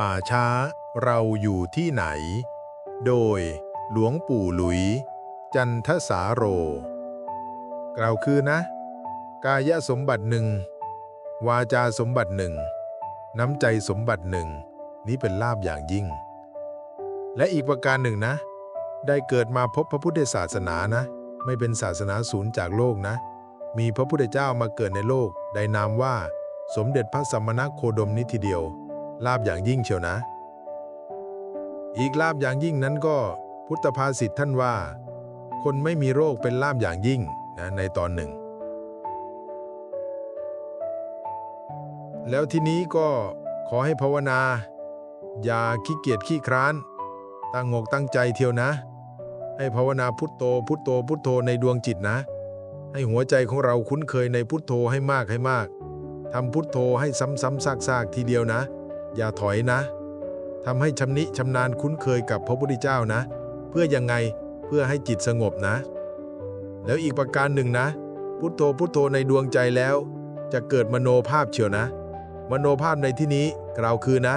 ป่าช้าเราอยู่ที่ไหน โดยหลวงปู่หลุย จันทสาโร กล่าวคือนะ กายสมบัติหนึ่ง วาจาสมบัติหนึ่ง น้ำใจสมบัติหนึ่ง นี้เป็นลาบอย่างยิ่ง และอีกประการหนึ่งนะ ได้เกิดมาพบพระพุทธศาสนานะ ไม่เป็นศาสนาศูนย์จากโลกนะ มีพระพุทธเจ้ามาเกิดในโลก ได้นามว่า สมเด็จพระสัมมาโคดมนิทีเดียว ลาบอย่างยิ่งเชียวนะ อีกลาบอย่างยิ่งนั้นก็พุทธภาษิตท่านว่า คนไม่มีโรคเป็นลาบอย่างยิ่งนะในตอนหนึ่ง แล้วทีนี้ก็ขอให้ภาวนา อย่าขี้เกียจขี้คร้าน ตั้งงกตั้งใจเที่ยวนะ ให้ภาวนาพุทโธพุทโธพุทโธในดวงจิตนะ ให้หัวใจของเราคุ้นเคยในพุทโธให้มากให้มากทำพุทโธให้ซ้ำๆซากๆทีเดียวนะ อย่าถอยนะทำให้ชำนิชำนาญคุ้นเคยกับพระพุทธเจ้านะ เพื่อยังไงเพื่อให้จิตสงบนะ แล้วอีกประการหนึ่งนะ พุทโธพุทโธในดวงใจแล้ว จะเกิดมโนภาพเชียวนะ มโนภาพในที่นี้กล่าวคือนะ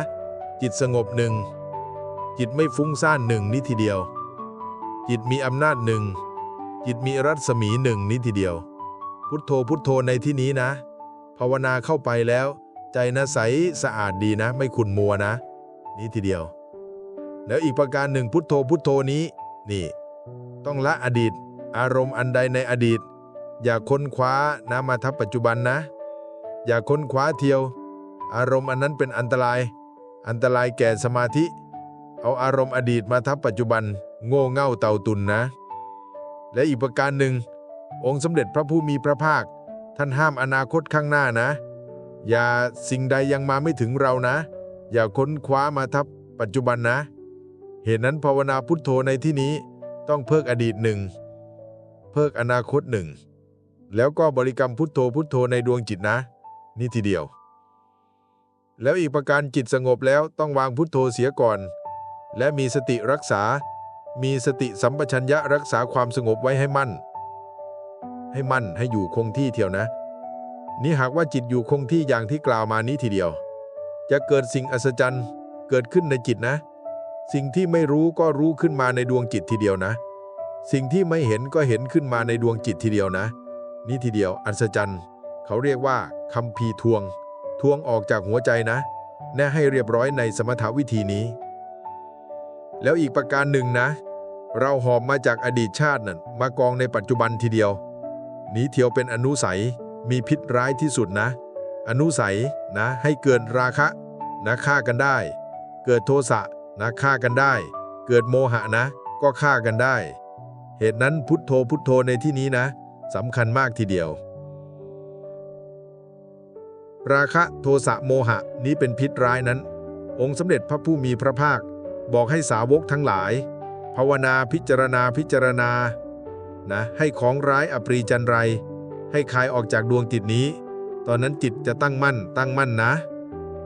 จิตสงบหนึ่งจิตไม่ฟุ้งซ่านหนึ่งนิทีเดียว จิตมีอำนาจหนึ่งจิตมีรัศมีหนึ่งนิทีเดียว พุทโธพุทโธในที่นี้นะ ภาวนาเข้าไปแล้ว ใจนะใสสะอาดดีนะ ไม่ขุนมัวนะ นี้ทีเดียว แล้วอีกประการหนึ่งพุทโธพุทโธนี้ นี่ ต้องละอดีต อารมณ์อันใดในอดีต อย่าค้นคว้านะมาทับปัจจุบันนะ อย่าค้นคว้าเที่ยว อารมณ์อันนั้นเป็นอันตราย อันตรายแก่สมาธิ เอาอารมณ์อดีตมาทับปัจจุบัน โง่เง่าเต่าตุนนะ และอีกประการหนึ่ง องค์สมเด็จพระผู้มีพระภาค ท่านห้ามอนาคตข้างหน้านะ อย่าสิ่งใดยังมาไม่ถึงเรานะ อย่าค้นคว้ามาทับปัจจุบันนะ เหตุนั้นภาวนาพุทโธในที่นี้ต้องเพิกอดีตหนึ่ง เพิกอนาคตหนึ่ง แล้วก็บริกรรมพุทโธพุทโธในดวงจิตนะ นี่ทีเดียว แล้วอีกประการจิตสงบแล้วต้องวางพุทโธเสียก่อน และมีสติรักษา มีสติสัมปชัญญะรักษาความสงบไว้ให้มั่น ให้มั่นให้อยู่คงที่เทียวนะ นี่หากว่าจิตอยู่คงที่อย่างที่กล่าวมานี้ทีเดียว จะเกิดสิ่งอัศจรรย์เกิดขึ้นในจิตนะ สิ่งที่ไม่รู้ก็รู้ขึ้นมาในดวงจิตทีเดียวนะ สิ่งที่ไม่เห็นก็เห็นขึ้นมาในดวงจิตทีเดียวนะ นี่ทีเดียวอัศจรรย์เขาเรียกว่าคำพีทวง ทวงออกจากหัวใจนะ แน่ให้เรียบร้อยในสมถวิธีนี้ แล้วอีกประการหนึ่งนะ เราหอบมาจากอดีตชาตินั่นมากองในปัจจุบันทีเดียว นี้เทียวเป็นอนุสัย มีพิษร้ายที่สุดนะ อนุสัยนะให้เกิดราคะนะฆ่ากันได้ เกิดโทสะนะฆ่ากันได้ เกิดโมหะนะ ก็ฆ่ากันได้ เหตุนั้นพุทโธพุทโธในที่นี้นะสำคัญมากทีเดียว ราคะโทสะโมหะนี้เป็นพิษร้ายนั้น องค์สมเด็จพระผู้มีพระภาค บอกให้สาวกทั้งหลาย ภาวนาพิจารณาพิจารณานะให้ของร้ายอปรีจันไร ให้คายออกจากดวงจิตนี้ ตอนนั้นจิตจะตั้งมั่น ตั้งมั่นนะ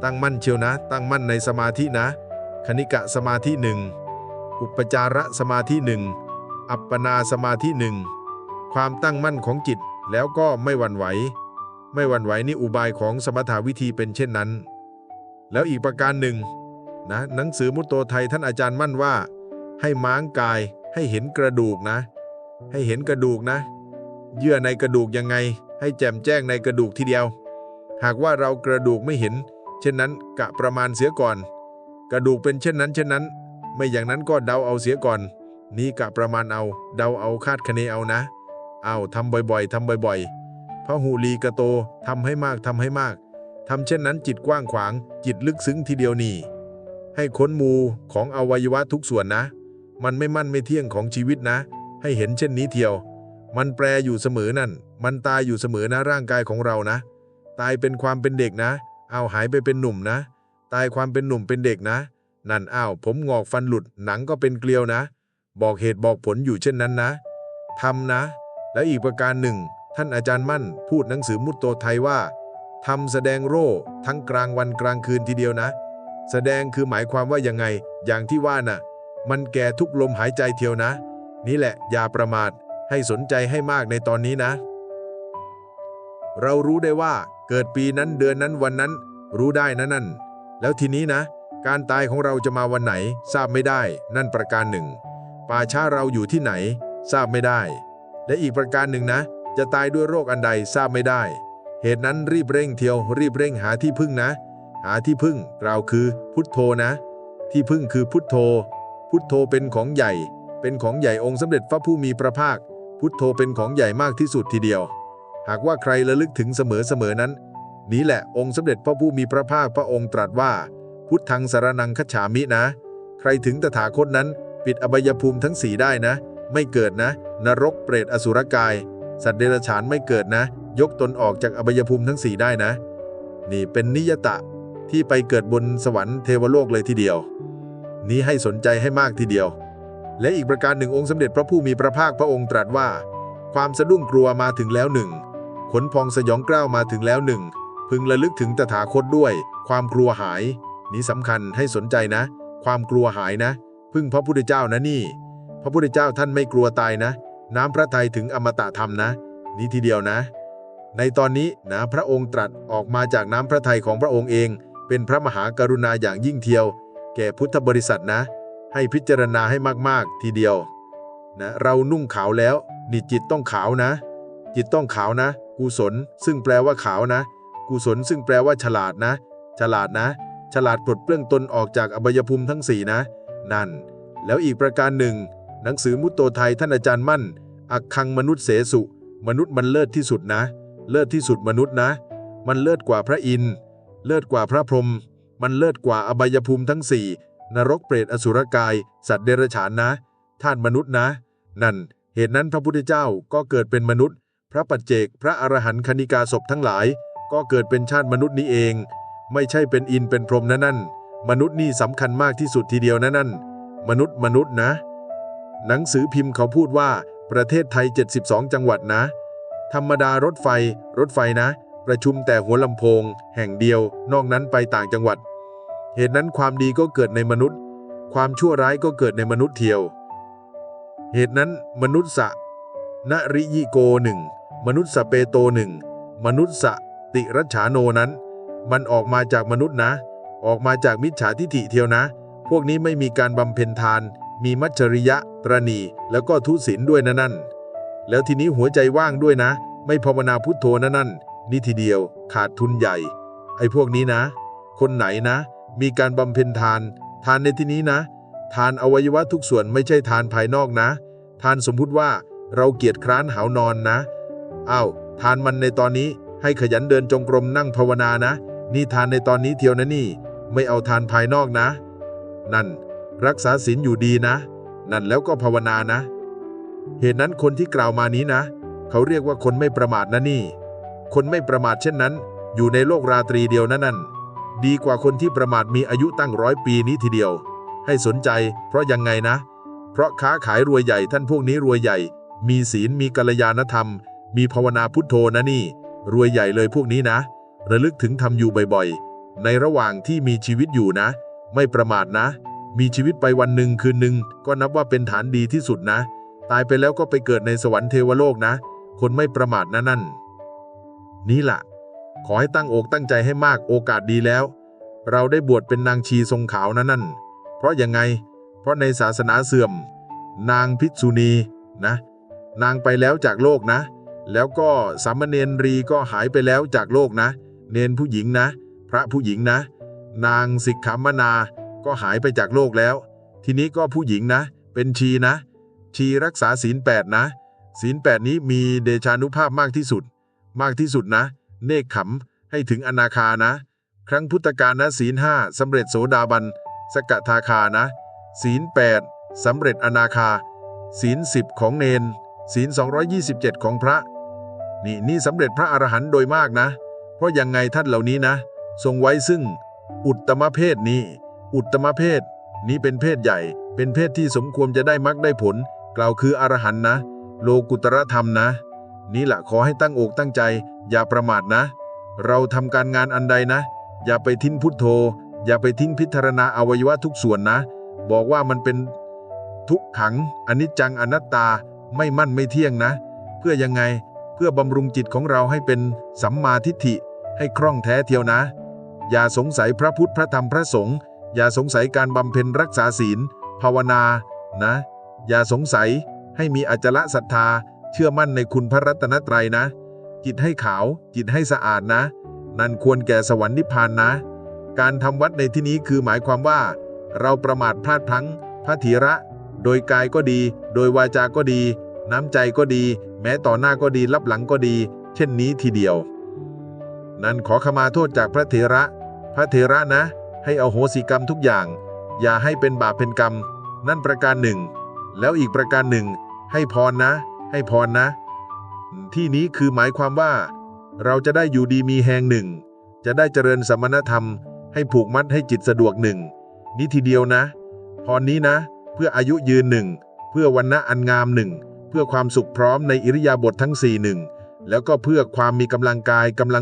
ตั้งมั่นเชียวนะ ตั้งมั่นในสมาธินะ คณิกะสมาธิหนึ่งอุปจาระสมาธิหนึ่งอัปปนาสมาธิหนึ่งความตั้งมั่นของจิตแล้วก็ไม่หวั่นไหว ไม่หวั่นไหวนี่อุบายของสมถาวิธีเป็นเช่นนั้น แล้วอีกประการหนึ่งนะหนังสือมุตโตไทยท่านอาจารย์มั่นว่า ให้ม้างกายให้เห็นกระดูกนะ ให้เห็นกระดูกนะ เยื่อในกระดูกยังไง ให้แจ่มแจ้งในกระดูกทีเดียว หากว่าเรากระดูกไม่เห็น เช่นนั้นกะประมาณเสียก่อน กระดูกเป็นเช่นนั้น เช่นนั้น ไม่อย่างนั้นก็เดาเอาเสียก่อน นี่กะประมาณเอา เดาเอาคาดคะเนเอานะ เอาทำบ่อยๆทำบ่อยๆพระหูลีกะโตทำให้มากทำให้มากทำเช่นนั้นจิตกว้างขวาง จิตลึกซึ้งทีเดียวนี่ให้ค้นมูของอวัยวะทุกส่วนนะ มันไม่มั่นไม่เที่ยงของชีวิตนะ ให้เห็นเช่นนี้เทียว มันแปรอยู่เสมอนั่น มันตายอยู่เสมอนะร่างกายของเรานะ ตายเป็นความเป็นเด็กนะ เอาหายไปเป็นหนุ่มนะ ตายความเป็นหนุ่มเป็นเด็กนะ นั่นอ้าวผมงอกฟันหลุดหนังก็เป็นเกลียวนะ บอกเหตุบอกผลอยู่เช่นนั้นนะทำนะ แล้วอีกประการหนึ่ง ท่านอาจารย์มั่น พูดหนังสือมุตโตไทยว่าทำแสดงโร่ทั้งกลางวันกลางคืนทีเดียวนะ แสดงคือหมายความว่ายังไง อย่างที่ว่าน่ะ มันแก่ทุกลมหายใจเทียวนะ นี่แหละอย่าประมาท ให้สนใจให้มากในตอนนี้นะ เรารู้ได้ว่าเกิดปีนั้นเดือนนั้นวันนั้น รู้ได้นะนั่น แล้วทีนี้นะ การตายของเราจะมาวันไหน ทราบไม่ได้ นั่นประการหนึ่ง ป่าช้าเราอยู่ที่ไหน ทราบไม่ได้ และอีกประการหนึ่งนะ จะตายด้วยโรคอันใดทราบไม่ได้ เหตุนั้นรีบเร่งเที่ยว รีบเร่งหาที่พึ่งนะ หาที่พึ่งเราคือพุทโธนะ ที่พึ่งคือพุทโธ พุทโธเป็นของใหญ่เป็นของใหญ่องค์สมเด็จพระผู้มีพระภาค พุทโธเป็นของใหญ่มากที่สุดทีเดียว หากว่าใครระลึกถึงเสมอๆนั้น นี้แหละองค์สมเด็จพระผู้มีพระภาคพระองค์ตรัสว่า พุทธังสารนังคัจฉามินะ ใครถึงตถาคตนั้น ปิดอบายภูมิทั้งสี่ได้นะ ไม่เกิดนะ นรกเปรตอสุรกาย สัตว์เดรัจฉานไม่เกิดนะ ยกตนออกจากอบายภูมิทั้งสี่ได้นะ นี่เป็นนิยตะที่ไปเกิดบนสวรรค์เทวโลกเลยทีเดียว นี้ให้สนใจให้มากทีเดียว และอีกประการหนึ่งองค์สมเด็จพระผู้มีพระภาคพระองค์ตรัสว่า ความสะดุ้งกลัวมาถึงแล้วหนึ่งขนพองสยองกล้าวมาถึงแล้วหนึ่งพึงระลึกถึงตถาคตด้วย ความกลัวหาย นี้สำคัญให้สนใจนะ ความกลัวหายนะ พึ่งพระพุทธเจ้านะนี่ พระพุทธเจ้าท่านไม่กลัวตายนะ น้ำพระทัยถึงอมตะธรรมนะ นี้ทีเดียวนะ ในตอนนี้นะพระองค์ตรัสออกมาจากน้ำพระทัยของพระองค์เอง เป็นพระมหากรุณาอย่างยิ่งเทียว แก่พุทธบริษัทนะ ให้พิจารณาให้มากๆ ทีเดียวนะเรานุ่งขาวแล้ว นี่จิตต้องขาวนะ จิตต้องขาวนะ กุศล ซึ่งแปลว่าขาวนะ กุศลซึ่งแปลว่าฉลาดนะ ฉลาดนะ ฉลาดปลดเปลื้องตนออกจากอบายภูมิทั้งสี่นะ นั่น แล้วอีกประการหนึ่ง หนังสือมุตโตไทยท่านอาจารย์มั่น อักคังมนุษย์เสสุ มนุษย์มันเลิศที่สุดนะ เลิศที่สุดมนุษย์นะ มันเลิศกว่าพระอินทร์เลิศกว่าพระพรหมมันเลิศกว่าอบายภูมิทั้งสี่ นรกเปรตอสุรกาย สัตว์เดรัจฉานนะ ท่านมนุษย์นะ นั่น เหตุนั้นพระพุทธเจ้าก็เกิดเป็นมนุษย์ พระปัจเจก พระอรหันต์คณิกาศพทั้งหลาย ก็เกิดเป็นชาติมนุษย์นี้เอง ไม่ใช่เป็นอินเป็นพรหมนะนั่น มนุษย์นี่สำคัญมากที่สุดทีเดียวนะนั่น มนุษย์มนุษย์นะ หนังสือพิมพ์เขาพูดว่าประเทศไทย 72 จังหวัดนะ ธรรมดารถไฟ รถไฟนะ ประชุมแต่หัวลำโพง แห่งเดียวนอกนั้นไปต่างจังหวัด เหตุนั้นความดีก็เกิดในมนุษย์ ความชั่วร้ายก็เกิดในมนุษย์เทียว เหตุนั้นมนุษย์สะนริยิโกหนึ่งมนุษย์สเปโตหนึ่งมนุษย์สติรัชาโนนั้น มันออกมาจากมนุษย์นะ ออกมาจากมิจฉาทิฐิเทียวนะ พวกนี้ไม่มีการบำเพ็ญทาน มีมัจฉริยะ ตรณี แล้วก็ทุศีลด้วยนะนั่น แล้วทีนี้หัวใจว่างด้วยนะ ไม่ภาวนาพุทโธนะนั่น นี่ทีเดียวขาดทุนใหญ่ ไอ้พวกนี้นะ คนไหนนะ มีการบำเพ็ญทาน ทานในที่นี้นะ ทานอวัยวะทุกส่วนไม่ใช่ทานภายนอกนะ ทานสมมุติว่าเราเกียจคร้านหาวนอนนะอ้าวทานมันในตอนนี้ให้ขยันเดินจงกรมนั่งภาวนานะ นี่ทานในตอนนี้เทียวนะนี่ ไม่เอาทานภายนอกนะ นั่น รักษาศีลอยู่ดีนะ นั่นแล้วก็ภาวนานะ เหตุนั้นคนที่กล่าวมานี้นะ เขาเรียกว่าคนไม่ประมาทนะนี่ คนไม่ประมาทเช่นนั้น อยู่ในโลกราตรีเดียวนะนั่น ดีกว่าคนที่ประมาทมีอายุตั้งร้อยปีนี้ทีเดียว ให้สนใจ เพราะยังไงนะ เพราะค้าขายรวยใหญ่ท่านพวกนี้รวยใหญ่ มีศีลมีกัลยาณธรรม มีภาวนาพุทโธนะนี่ รวยใหญ่เลยพวกนี้นะ ระลึกถึงทำอยู่บ่อยๆ ในระหว่างที่มีชีวิตอยู่นะ ไม่ประมาทนะ มีชีวิตไปวันหนึ่งคืนหนึ่งก็นับว่าเป็นฐานดีที่สุดนะ ตายไปแล้วก็ไปเกิดในสวรรค์เทวโลกนะ คนไม่ประมาทนะนั่น นี่ล่ะ ขอให้ตั้งอกตั้งใจให้มากโอกาสดีแล้ว เราได้บวชเป็นนางชีทรงขาวนะนั่น เพราะยังไง เพราะในศาสนาเสื่อม นางภิกษุณีนะ นางไปแล้วจากโลกนะ แล้วก็สามเณรรีก็หายไปแล้วจากโลกนะ เนนผู้หญิงนะ พระผู้หญิงนะ นางสิกขามนา ก็หายไปจากโลกแล้ว ทีนี้ก็ผู้หญิงนะ เป็นชีนะ ชีรักษาศีลแปดนะ ศีลแปดนี้มีเดชานุภาพมากที่สุด มากที่สุดนะ เนกขำให้ถึงอนาคานะ ครั้งพุทธกาลนะศีลห้าสำเร็จโสดาบัน สกทาคานะ ศีลแปดสำเร็จอนาคา ศีลสิบของเนน ศีล 227 ของพระ นี่นี่สำเร็จพระอรหันต์โดยมากนะ เพราะยังไงท่านเหล่านี้นะ ทรงไว้ซึ่ง อุตตมเพศนี้ อุตตมเพศ นี้เป็นเพศใหญ่ เป็นเพศที่สมควรจะได้มรรคได้ผล กล่าวคืออรหันต์นะ โลกุตรธรรมนะ นี่แหละขอให้ตั้งอกตั้งใจ อย่าประมาทนะ เราทำการงานอันใดนะ อย่าไปทิ้งพุทโธ อย่าไปทิ้งพิจารณาอวัยวะทุกส่วนนะ บอกว่ามันเป็นทุกขังอนิจจังอนัตตาไม่มั่นไม่เที่ยงนะ เพื่อยังไงเพื่อบำรุงจิตของเราให้เป็นสัมมาทิฏฐิให้คล่องแท้เทียวนะ อย่าสงสัยพระพุทธพระธรรมพระสงฆ์อย่าสงสัยการบำเพ็ญรักษาศีล ภาวนานะ อย่าสงสัยให้มีอจละศรัทธา เชื่อมั่นในคุณพระรัตนตรัยนะ จิตให้ขาว จิตให้สะอาดนะ นั่นควรแก่สวรรค์นิพพานนะ การทำวัดในที่นี้คือหมายความว่า เราประมาทพลาดพลั้งพระเถระ โดยกายก็ดี โดยวาจาก็ดี น้ำใจก็ดี แม้ต่อหน้าก็ดีรับหลังก็ดี เช่นนี้ทีเดียว นั้นขอขมาโทษจากพระเถระ พระเถระนะ ให้อโหสิกรรมทุกอย่าง อย่าให้เป็นบาปเป็นกรรม นั่นประการหนึ่ง แล้วอีกประการหนึ่ง ให้พรนะ ให้พรนะ ที่นี้คือหมายความว่า เราจะได้อยู่ดีมีแหงหนึ่ง จะได้เจริญสมณธรรม ให้ผูกมัดให้จิตสะดวกหนึ่งนี้ทีเดียวนะ พรนี้นะ เพื่ออายุยืนหนึ่งเพื่อวันณะอันงามหนึ่งเพื่อความสุขพร้อมในอิริยาบถททั้งสี่หนึ่งแล้วก็เพื่อความมีกำลังกายกำลัง